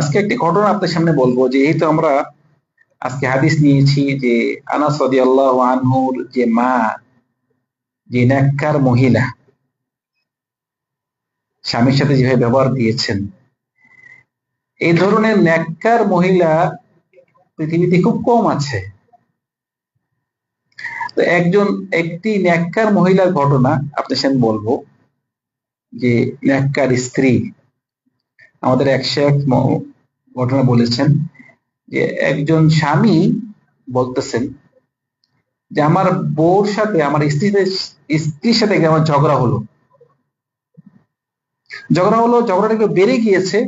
আজকে একটি ঘটনা আপনার সামনে বলব, যে এই তো আমরা আজকে হাদিস নিয়েছি যে আনাস আনহুর যে মা, যে নেককার মহিলা, স্বামীর সাথে যেভাবে ব্যবহার দিয়েছেন, এই ধরনের নেককার মহিলা পৃথিবীতে খুব কম আছে। তো একজন, একটি নেককার মহিলার ঘটনা আপনার সামনে বলব, যে নেককার স্ত্রী, আমাদের এক ঘটনা বলেছেন যে একজন স্বামী বলতেছেন যে আমার বউর সাথে, আমার স্ত্রীর স্ত্রীর সাথে আমার ঝগড়া হলো? ঝগড়া হলো, ঝগড়াটা একটু বেড়ে গিয়েছে,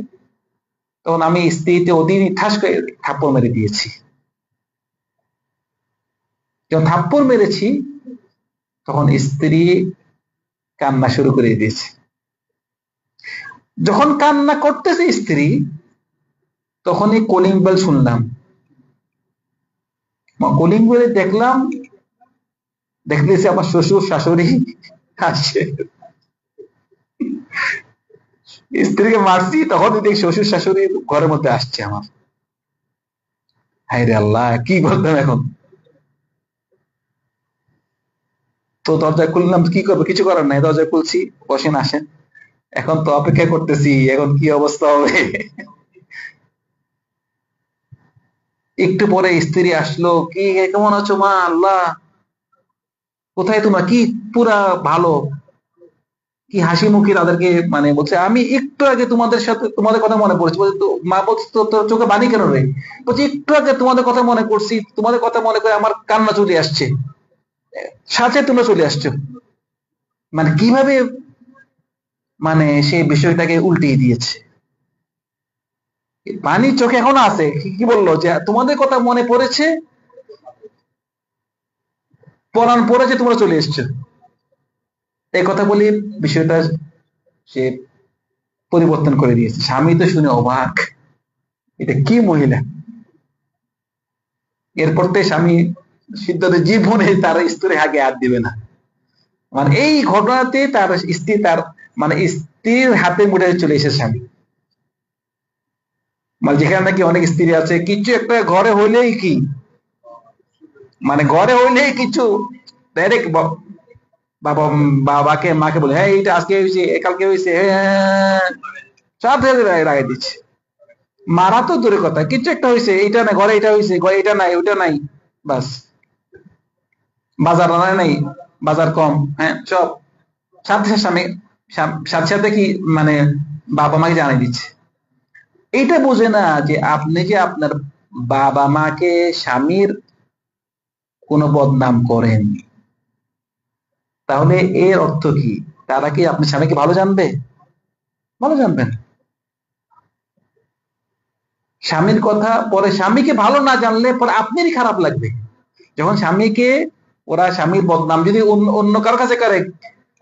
তখন আমি স্ত্রীতে অধীনে ঠাস করে থাপ্পড় মেরে দিয়েছি। যখন থাপ্পড় মেরেছি, তখন স্ত্রী কান্না শুরু করে দিয়েছে। যখন কান্না করতেছে স্ত্রী, তখনই কলিং বেল শুনলাম। কলিং বেলে দেখলাম, দেখতেছি আমার শ্বশুর, শাশুড়ি আসছে স্ত্রীকে মারছি তখন দেখি শ্বশুর, শাশুড়ি ঘরের মধ্যে আসছে আমার। হায় রে আল্লাহ, কি করতাম এখন? তো দরজা খুললাম, কি করব? কিছু করার নাই দরজা খুলছি, বসেন, আসেন। এখন তো অপেক্ষা করতেছি, এখন কি অবস্থা হবে? একটু পরে স্ত্রী আসলো, কি কেমন আছো মা? আল্লাহ, কোথায় তোমরা? কি পুরা ভালো? কি হাসি মুখে তাদেরকে মানে বলছে, আমি একটু আগে তোমাদের সাথে, তোমাদের কথা মনে পড়ছে। মা বলছে, তো, তোর চোখে বানি কেন রে? বলছি, একটু আগে তোমাদের কথা মনে করছি তোমাদের কথা মনে করে আমার কান্না চলে আসছে। সাথে তোমরা চলে আসছো। মানে কীভাবে মানে সেই বিষয়টাকে উল্টিয়ে দিয়েছে? পানি চোখে এখনও আছে। কি বলল? যে তোমাদের কথা মনে পড়েছে? পড়ান পড়েছে, তোমরা চলে এসছো। এই কথা বলি বিষয়টা সে পরিবর্তন করে দিয়েছে। স্বামী তো শুনে অবাক। এটা কি মহিলা? এরপর থেকে স্বামী সিদ্ধান্ত জীবনে তার স্ত্রী আগে হাত দিবে না। মানে এই ঘটনাতে তার স্ত্রী, তার মানে স্ত্রীর হাতে মুড়ে চলে এসেছে স্বামী। মানে যেখানে নাকি অনেক স্ত্রী আছে, কিছু একটা ঘরে হইলেই কি? মানে ঘরে হইলেই কিছু ডাইরেক্ট বাবা, বাবাকে, মাকে বলে হ্যাঁ এইটা আজকে হয়েছে কালকে হয়েছে হ্যাঁ সাথে লাগাই দিচ্ছে। মারা তো দূরের কথা, কিছু একটা হয়েছে, এইটা না, ঘরে এটা হয়েছে এটা নাই, ওইটা নাই, বাস। বাজার নাই, বাজার কম হ্যাঁ সব। সাথে সাথে স্বামী সাথে সাথে কি মানে বাবা মাকে জানিয়ে দিচ্ছে। এইটা বোঝে না যে আপনি যে আপনার বাবা মাকে স্বামীর কোনো বদনাম করেন। তাহলে এর অর্থ কি? তারা কি আপনি স্বামীকে ভালো জানবে? ভালো জানবেন স্বামীর কথা, পরে স্বামীকে ভালো না জানলে পরে আপনারই খারাপ লাগবে। যখন স্বামীকে ওরা স্বামীর বদনাম। যদি অন্য কারও কাছে করে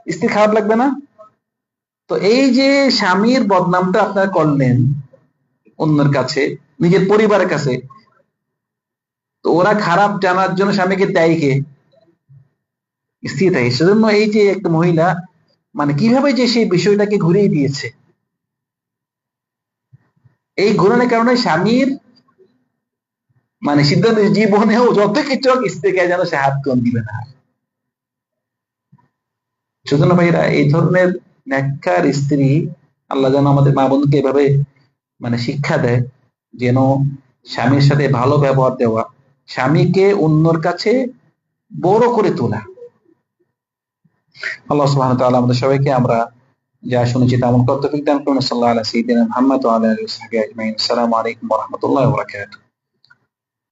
স্ত্রী খারাপ লাগবে না? তো এই যে স্বামীর বদনামটা আপনারা করলেন অন্যের কাছে, নিজের পরিবারের কাছে, তো ওরা খারাপ জানার জন্য স্বামীকে দেয় কে? স্ত্রী দেয়। সেজন্য এই যে একটা মহিলা মানে কীভাবে যে সেই বিষয়টাকে ঘুরিয়ে দিয়েছে? এই ঘুরানোর কারণে স্বামীর মানে সিদ্ধান্ত জীবনেও যত কিছু হোক, স্ত্রীকে যেন সে হাত কম দিবে না। সুতরাং ভাইরা এই ধরনের ন্যাক্কার স্ত্রী আল্লাহ যেন আমাদের মা বন্ধুকে এভাবে মানে শিক্ষা দেয়, যেন স্বামীর সাথে ভালো ব্যবহার দেওয়া, স্বামীকে অন্যর কাছে বড় করে তোলা। আল্লাহ সুবহান তাআলা আমাদের সবাইকে আমরা যা শুনেছি তেমন কর্তব্য দান করুন। সাল্লাল্লাহু আলাইহি আলাইকুম রাহমাতুল্লাহি বারাকাতুহু।